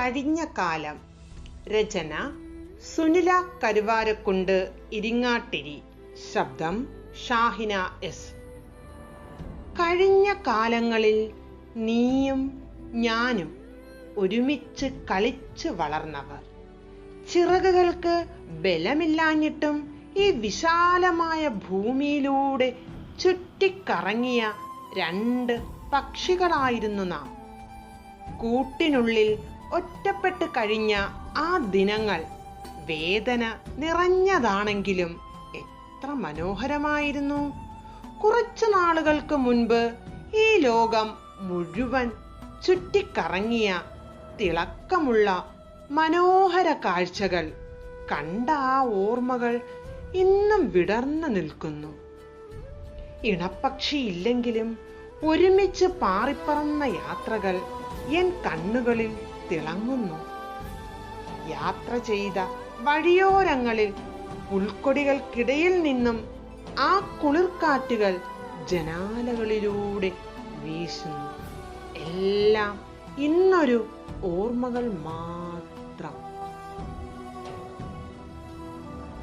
കഴിഞ്ഞ കാലം രചന സുനില കരുവാരക്കുണ്ട് ഇരിങ്ങാട്ടിരി. ശബ്ദം ഷാഹിന എസ്. കഴിഞ്ഞ കാലങ്ങളിൽ നീയും ഞാനും ഒരുമിച്ച് കളിച്ച് വളർന്നവർ. ചിറകുകൾക്ക് ബലമില്ലാഞ്ഞിട്ടും ഈ വിശാലമായ ഭൂമിയിലൂടെ ചുറ്റിക്കറങ്ങിയ രണ്ട് പക്ഷികളായിരുന്നു നാം. കൂട്ടിനുള്ളിൽ ഒറ്റപ്പെട്ട് കഴിഞ്ഞ ആ ദിനങ്ങൾ വേദന നിറഞ്ഞതാണെങ്കിലും എത്ര മനോഹരമായിരുന്നു. കുറച്ചു നാളുകൾക്ക് മുൻപ് ഈ ലോകം മുഴുവൻ ചുറ്റിക്കറങ്ങിയ തിളക്കമുള്ള മനോഹര കാഴ്ചകൾ കണ്ട ആ ഓർമ്മകൾ ഇന്നും വിടർന്നു നിൽക്കുന്നു. ഇണപ്പക്ഷിയില്ലെങ്കിലും ഒരുമിച്ച് പാറിപ്പറന്ന യാത്രകൾ എൻ കണ്ണുകളിൽ തിളങ്ങുന്നു. യാത്ര ചെയ്ത വഴിയോരങ്ങളിൽ പുൽക്കൊടികൾക്കിടയിൽ നിന്നും ആ കുളിർക്കാറ്റുകൾ ജനാലകളിലൂടെ വീശുന്നു. എല്ലാം ഇന്നൊരു ഓർമ്മകൾ മാത്രം.